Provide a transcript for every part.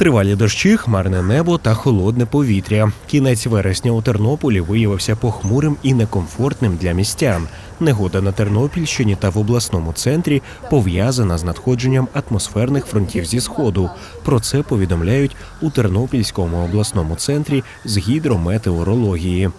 Тривалі дощі, хмарне небо та холодне повітря. Кінець вересня у Тернополі виявився похмурим і некомфортним для містян. Негода на Тернопільщині та в обласному центрі пов'язана з надходженням атмосферних фронтів зі сходу. Про це повідомляють у Тернопільському обласному центрі з гідрометеорології.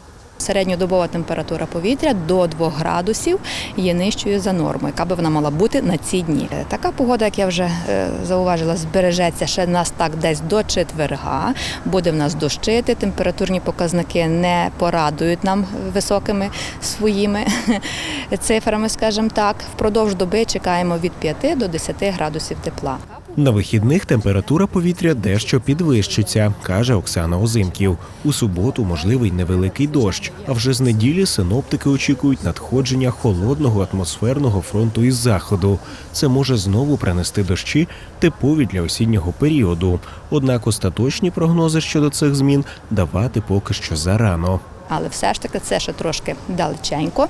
Середньодобова температура повітря до 2 градусів є нижчою за норму, яка би вона мала бути на ці дні. Е, Така погода, як я вже е, зауважила, збережеться ще нас так десь до четверга. Буде в нас дощити, температурні показники не порадують нам високими своїми цифрами, скажімо так. Впродовж доби чекаємо від 5 до 10 градусів тепла. На вихідних температура повітря дещо підвищиться, каже Оксана Озимків. У суботу можливий невеликий дощ. А вже з неділі синоптики очікують надходження холодного атмосферного фронту із заходу. Це може знову принести дощі типові для осіннього періоду. Однак остаточні прогнози щодо цих змін давати поки що зарано. Але все ж таки це ще трошки далеченько.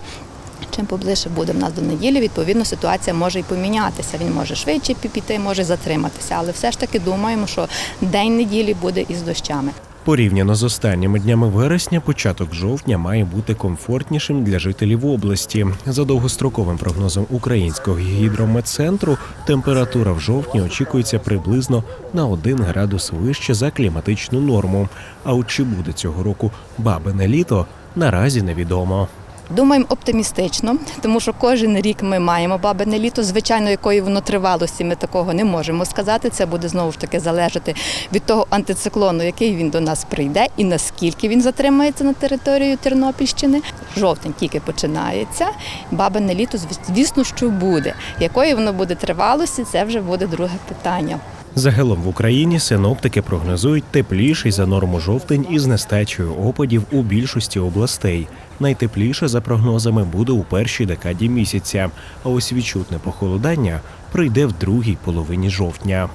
Чим поближче буде в нас до неділі, відповідно ситуація може і помінятися. Він може швидше піти, може затриматися. Але все ж таки думаємо, що день неділі буде із дощами. Порівняно з останніми днями вересня, початок жовтня має бути комфортнішим для жителів області. За довгостроковим прогнозом українського гідрометцентру, температура в жовтні очікується приблизно на 1 градус вище за кліматичну норму. А от чи буде цього року бабине літо, наразі невідомо. Думаємо оптимістично, тому що кожен рік ми маємо бабине літо. Звичайно, якої воно тривалості, ми такого не можемо сказати. Це буде знову ж таки залежати від того антициклону, який він до нас прийде, і наскільки він затримається на територію Тернопільщини. Жовтень тільки починається. Бабине літо, звісно, що буде. Якої воно буде тривалості, це вже буде друге питання. Загалом в Україні синоптики прогнозують тепліший за норму жовтень із нестачею опадів у більшості областей. Найтепліше за прогнозами буде у першій декаді місяця, а ось відчутне похолодання прийде в другій половині жовтня.